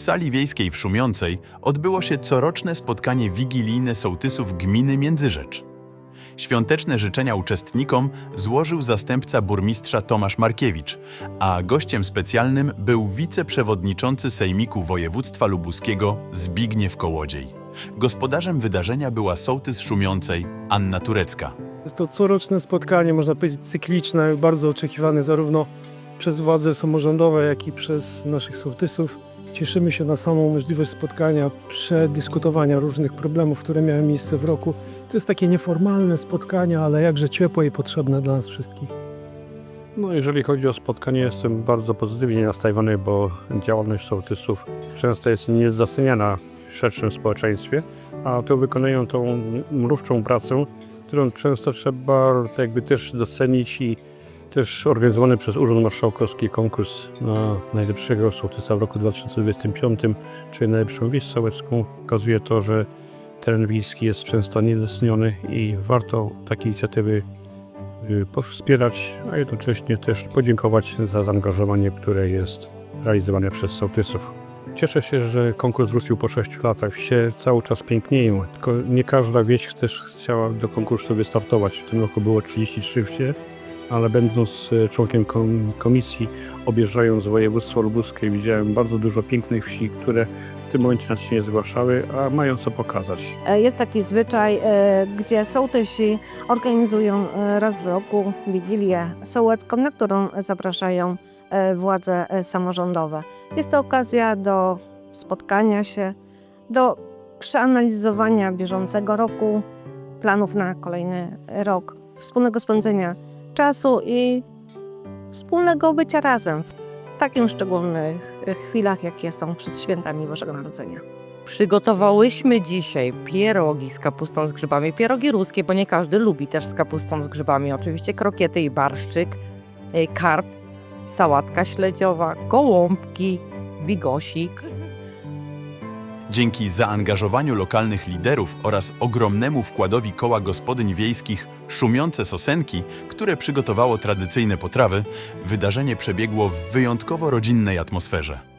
sali wiejskiej w Szumiącej odbyło się coroczne spotkanie wigilijne sołtysów gminy Międzyrzecz. Świąteczne życzenia uczestnikom złożył zastępca burmistrza Tomasz Markiewicz, a gościem specjalnym był wiceprzewodniczący Sejmiku Województwa Lubuskiego Zbigniew Kołodziej. Gospodarzem wydarzenia była sołtys Szumiącej Anna Turecka. Jest to coroczne spotkanie, można powiedzieć cykliczne, bardzo oczekiwane zarówno przez władze samorządowe, jak i przez naszych sołtysów. Cieszymy się na samą możliwość spotkania, przedyskutowania różnych problemów, które miały miejsce w roku. To jest takie nieformalne spotkanie, ale jakże ciepłe i potrzebne dla nas wszystkich. No, jeżeli chodzi o spotkanie, jestem bardzo pozytywnie nastawiony, bo działalność sołtysów często jest niezdoceniana w szerszym społeczeństwie, a to wykonują tą mrówczą pracę, którą często trzeba jakby też docenić i też organizowany przez Urząd Marszałkowski konkurs na najlepszego sołtysa w roku 2025, czyli najlepszą wieś sołecką, pokazuje to, że teren wiejski jest często niedoceniony i warto takie inicjatywy y, powspierać, a jednocześnie też podziękować za zaangażowanie, które jest realizowane przez sołtysów. Cieszę się, że konkurs wrócił po 6 latach. Wsie cały czas pięknieją, tylko nie każda wieś też chciała do konkursu wystartować. W tym roku było 33 wsie, ale będąc e, członkiem kom- komisji, objeżdżając województwo lubuskie, widziałem bardzo dużo pięknych wsi, które w tym momencie nas się nie zgłaszały, a mają co pokazać. E, Jest taki zwyczaj, e, gdzie sołtysi organizują raz w roku wigilię sołecką, na którą zapraszają władze samorządowe. Jest to okazja do spotkania się, do przeanalizowania bieżącego roku, planów na kolejny rok, wspólnego spędzenia czasu i wspólnego bycia razem w takich szczególnych chwilach, jakie są przed świętami Bożego Narodzenia. Przygotowałyśmy dzisiaj pierogi z kapustą z grzybami, pierogi ruskie, bo nie każdy lubi też z kapustą z grzybami. Oczywiście krokiety i barszczyk, y, karp, sałatka śledziowa, gołąbki, bigosik. Dzięki zaangażowaniu lokalnych liderów oraz ogromnemu wkładowi koła gospodyń wiejskich Szumiące Sosenki, które przygotowało tradycyjne potrawy, wydarzenie przebiegło w wyjątkowo rodzinnej atmosferze.